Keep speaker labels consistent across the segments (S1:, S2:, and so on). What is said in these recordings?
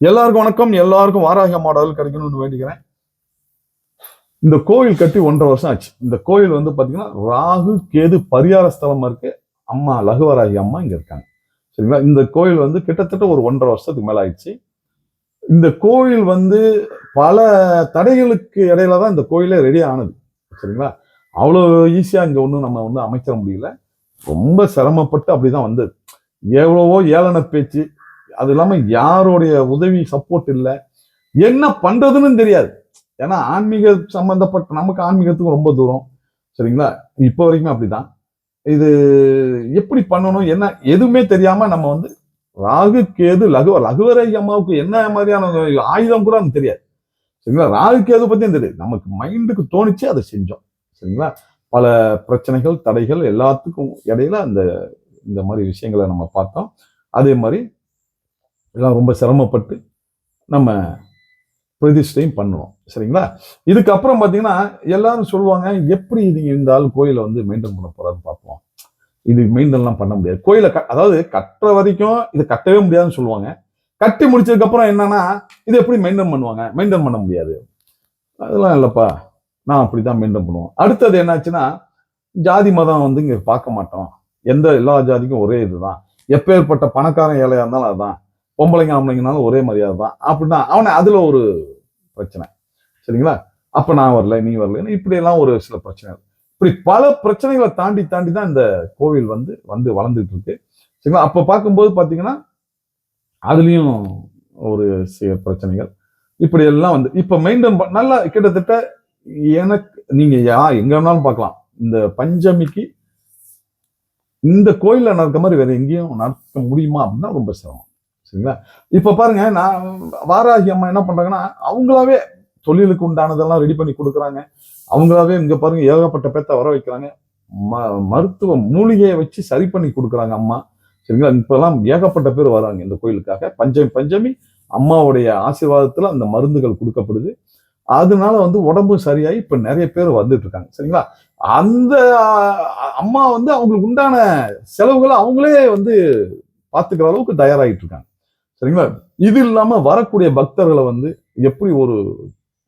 S1: எல்லாருக்கும் வணக்கம். எல்லாருக்கும் வாராக மாடல் கிடைக்கணும்னு வேண்டிக்கிறேன். இந்த கோயில் கட்டி ஒன்றரை வருஷம் ஆச்சு. இந்த கோயில் வந்து பாத்தீங்கன்னா ராகு கேது பரிகார ஸ்தலமா இருக்கு. அம்மா லகுவராகி அம்மா இங்க இருக்காங்க. சரிங்களா? இந்த கோயில் வந்து கிட்டத்தட்ட ஒரு ஒன்றரை வருஷத்துக்கு மேல ஆயிடுச்சு. இந்த கோயில் வந்து பல தடைகளுக்கு இடையில தான் இந்த கோயிலே ரெடி ஆனது. சரிங்களா? அவ்வளோ ஈஸியா இங்க ஒன்றும் நம்ம வந்து அமைச்சிட முடியல. ரொம்ப சிரமப்பட்டு அப்படிதான் வந்தது. எவ்வளவோ ஏளன பேச்சு அது இல்லாமல் யாருடைய உதவி சப்போர்ட் இல்லை. என்ன பண்ணுறதுன்னு தெரியாது. ஏன்னா ஆன்மீக சம்மந்தப்பட்ட நமக்கு ஆன்மீகத்துக்கு ரொம்ப தூரம். சரிங்களா? இப்போ வரைக்கும் அப்படிதான். இது எப்படி பண்ணணும் என்ன எதுவுமே தெரியாமல் நம்ம வந்து ராகு கேது லகுவ லகுவரை அம்மாவுக்கு என்ன மாதிரியான ஆயுதம் கூட நமக்கு தெரியாது. சரிங்களா? ராகு கேது பற்றியும் தெரியாது. நமக்கு மைண்டுக்கு தோணிச்சு அதை செஞ்சோம். சரிங்களா? பல பிரச்சனைகள் தடைகள் எல்லாத்துக்கும் இடையில அந்த இந்த மாதிரி விஷயங்களை நம்ம பார்த்தோம். அதே மாதிரி எல்லாம் ரொம்ப சிரமப்பட்டு நம்ம பிரதிஷ்டையும் பண்ணணும் சரிங்களா? இதுக்கப்புறம் பார்த்தீங்கன்னா எல்லாரும் சொல்லுவாங்க எப்படி நீங்கள் இந்த ஆள் கோயிலை வந்து மெயின்டைன் பண்ண போகிறான்னு பார்ப்போம். இது மெயின்டைன்லாம் பண்ண முடியாது. கோயிலை க- அதாவது கட்டுற வரைக்கும் இது கட்டவே முடியாதுன்னு சொல்லுவாங்க. கட்டி முடிச்சதுக்கப்புறம் என்னன்னா இது எப்படி மெயின்டைன் பண்ணுவாங்க? மெயின்டைன் பண்ண முடியாது. அதெல்லாம் இல்லைப்பா நான் அப்படி தான் மெயின்டைன் பண்ணுவோம் அடுத்தது என்னாச்சுன்னா ஜாதி மதம் வந்து இங்கே பார்க்க மாட்டோம். எந்த எல்லா ஜாதிக்கும் ஒரே இதுதான். எப்பேற்பட்ட பணக்காரன் ஏழையாக இருந்தாலும் அதுதான் பொம்பளைங்க ஆம்பளைங்கனாலும் ஒரே மரியாதை தான் அப்படின்னா அவனை அதில் ஒரு பிரச்சனை. சரிங்களா? அப்போ நான் வரல நீ வரல இப்படியெல்லாம் ஒரு சில பிரச்சனைகள். இப்படி பல பிரச்சனைகளை தாண்டி தாண்டி தான் இந்த கோவில் வந்து வந்து வளர்ந்துட்டு இருக்கு சரிங்களா? அப்போ பார்க்கும்போது பார்த்தீங்கன்னா அதுலேயும் ஒரு சில பிரச்சனைகள். இப்படியெல்லாம் வந்து இப்போ மெயின்டைன் நல்லா கிட்டத்தட்ட எனக்கு நீங்கள் யா எங்க வேணாலும் பார்க்கலாம். இந்த பஞ்சமிக்கு இந்த கோயிலில் நடக்க மாதிரி வேற எங்கேயும் நடக்க முடியுமா அப்படின்னா ரொம்ப சிரமம். சரிங்களா? இப்ப பாருங்க நான் வாராகி அம்மா என்ன பண்றாங்கன்னா அவங்களாவே தொழிலுக்கு உண்டானதெல்லாம் ரெடி பண்ணி கொடுக்குறாங்க. அவங்களாவே இங்க பாருங்க ஏகப்பட்ட பேத்த வர வைக்கிறாங்க. ம மருத்துவ மூலிகையை வச்சு சரி பண்ணி கொடுக்குறாங்க அம்மா. சரிங்களா? இப்பெல்லாம் ஏகப்பட்ட பேர் வராங்க இந்த கோயிலுக்காக. பஞ்சமி பஞ்சமி அம்மாவுடைய ஆசீர்வாதத்துல அந்த மருந்துகள் கொடுக்கப்படுது. அதனால வந்து உடம்பு சரியாகி இப்ப நிறைய பேர் வந்துட்டு இருக்காங்க சரிங்களா? அந்த அம்மா வந்து அவங்களுக்கு உண்டான செலவுகளை அவங்களே வந்து பாத்துக்கிற அளவுக்கு தயாராகிட்டு இருக்காங்க சரிங்களா? இது இல்லாம வரக்கூடிய பக்தர்களை வந்து எப்படி ஒரு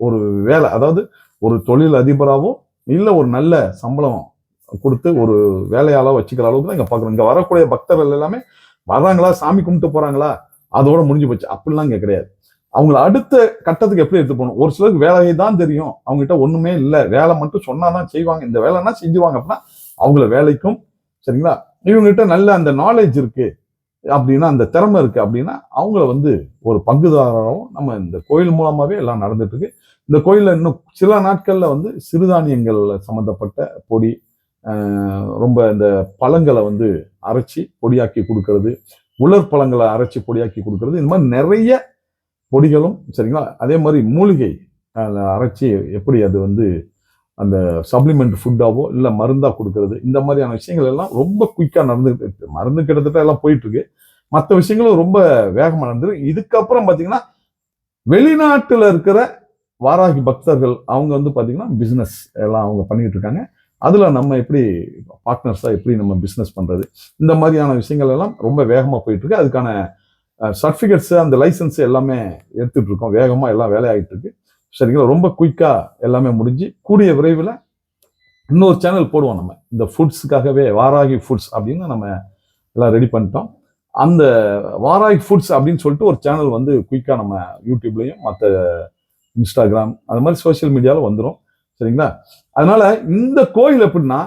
S1: ஒரு வேலை அதாவது ஒரு தொழில் அதிபராகவோ இல்லை ஒரு நல்ல சம்பளம் கொடுத்து ஒரு வேலையாளோ வச்சுக்கிற அளவுக்கு தான் இங்க பாக்குறோம் இங்க வரக்கூடிய பக்தர்கள் எல்லாமே வர்றாங்களா? சாமி கும்பிட்டு போறாங்களா? அதோட முடிஞ்சு போச்சு. அப்படிலாம் இங்க கிடையாது. அவங்கள அடுத்த கட்டத்துக்கு எப்படி எடுத்து போகணும்? ஒரு சிலருக்கு வேலையை தான் தெரியும். அவங்க கிட்ட ஒண்ணுமே இல்லை. வேலை மட்டும் சொன்னாதான் செய்வாங்க. இந்த வேலைன்னா செஞ்சுவாங்க அப்படின்னா அவங்கள வேலைக்கும் சரிங்களா? இவங்ககிட்ட நல்ல அந்த நாலேஜ் இருக்கு. அப்படின்னா அந்த திறமை இருக்குது அப்படின்னா அவங்கள வந்து ஒரு பங்குதாரராகவும் நம்ம இந்த கோயில் மூலமாகவே எல்லாம் நடந்துட்டுருக்கு. இந்த கோயிலில் இன்னும் சில நாட்களில் வந்து சிறுதானியங்கள் சம்மந்தப்பட்ட பொடி ரொம்ப இந்த பழங்களை வந்து அரைச்சி பொடியாக்கி கொடுக்கறது உலர் பழங்களை அரைச்சி பொடியாக்கி கொடுக்கறது இந்த மாதிரி நிறைய பொடிகளும் சரிங்களா? அதே மாதிரி மூலிகை அரைச்சி எப்படி அது வந்து அந்த சப்ளிமெண்ட் ஃபுட்டாவோ இல்லை மருந்தாக கொடுக்கறது இந்த மாதிரியான விஷயங்கள் எல்லாம் ரொம்ப குயிக்காக நடந்துகிட்டு மருந்து கிட்டத்தட்ட எல்லாம் போயிட்டுருக்கு மற்ற விஷயங்களும் ரொம்ப வேகமாக நடந்துருக்கு இதுக்கப்புறம் பார்த்தீங்கன்னா வெளிநாட்டில் இருக்கிற வாராகி பக்தர்கள் அவங்க வந்து பார்த்தீங்கன்னா பிஸ்னஸ் எல்லாம் அவங்க பண்ணிகிட்ருக்காங்க இருக்காங்க. அதில் நம்ம எப்படி பார்ட்னர்ஸாக எப்படி நம்ம பிஸ்னஸ் பண்ணுறது இந்த மாதிரியான விஷயங்கள் எல்லாம் ரொம்ப வேகமாக போயிட்டுருக்கு அதுக்கான சர்டிஃபிகேட்ஸு அந்த லைசன்ஸு எல்லாமே எடுத்துகிட்டு இருக்கோம். வேகமாக எல்லாம் வேலையாகிட்டு இருக்கு. சரிங்களா? ரொம்ப குயிக்காக எல்லாமே முடிஞ்சு கூடிய விரைவில் இன்னொரு சேனல் போடுவோம் நம்ம. இந்த ஃபுட்ஸுக்காகவே வாராகி ஃபுட்ஸ் அப்படின்னு நம்ம எல்லாம் ரெடி பண்ணிட்டோம். அந்த வாராகி ஃபுட்ஸ் அப்படின்னு சொல்லிட்டு ஒரு சேனல் வந்து குயிக்காக நம்ம யூடியூப்லேயும் மற்ற இன்ஸ்டாகிராம் அது மாதிரி சோஷியல் மீடியாவில் வந்துடும் சரிங்களா? அதனால இந்த கோயில் எப்படின்னா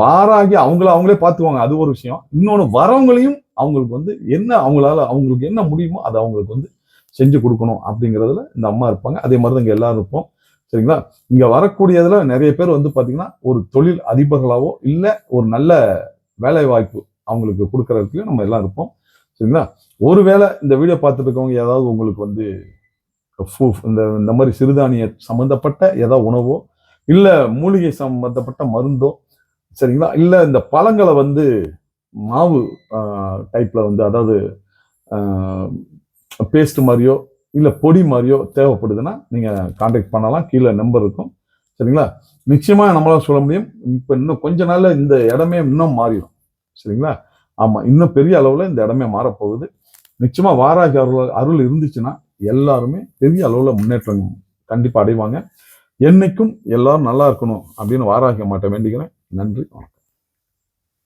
S1: வாராகி அவங்கள அவங்களே பார்த்துக்குவாங்க. அது ஒரு விஷயம். இன்னொன்று வரவங்களையும் அவங்களுக்கு வந்து என்ன அவங்களால அவங்களுக்கு என்ன முடியுமோ அதை அவங்களுக்கு வந்து செஞ்சு கொடுக்கணும் அப்படிங்கிறதுல இந்த அம்மா இருப்பாங்க. அதே மாதிரி தான் இங்கே எல்லாரும் இருப்போம். சரிங்களா? இங்கே வரக்கூடியதில் நிறைய பேர் வந்து பார்த்திங்கன்னா ஒரு தொழில் அதிபர்களாவோ இல்லை ஒரு நல்ல வேலை வாய்ப்பு அவங்களுக்கு கொடுக்குறதுலையும் நம்ம எல்லாம் இருப்போம். சரிங்களா? ஒருவேளை இந்த வீடியோ பார்த்துட்டு இருக்கவங்க ஏதாவது உங்களுக்கு வந்து ஃபு- இந்த இந்த மாதிரி சிறுதானிய சம்மந்தப்பட்ட ஏதாவது உணவோ இல்லை மூலிகை சம்மந்தப்பட்ட மருந்தோ சரிங்களா? இல்லை இந்த பழங்களை வந்து மாவு டைப்பில் வந்து அதாவது பேஸ்ட் மாதிரியோ இல்லை பொடி மாதிரியோ தேவைப்படுதுன்னா நீங்கள் காண்டாக்ட் பண்ணலாம். கீழே நம்பர் இருக்கும். சரிங்களா? நிச்சயமாக நம்மளால் சொல்ல முடியும். இப்போ இன்னும் கொஞ்ச நாளில் இந்த இடமே இன்னும் மாறிடும். சரிங்களா? ஆமாம் இன்னும் பெரிய அளவில் இந்த இடமே மாறப்போகுது. நிச்சயமாக வாராகி அருள் அருள் இருந்துச்சுன்னா எல்லாருமே பெரிய அளவில் முன்னேற்றம் கண்டிப்பாக அடைவாங்க. என்னைக்கும் எல்லாரும் நல்லா இருக்கணும் அப்படின்னு வாராகி மாட்ட வேண்டிக்கிறேன். நன்றி வணக்கம்.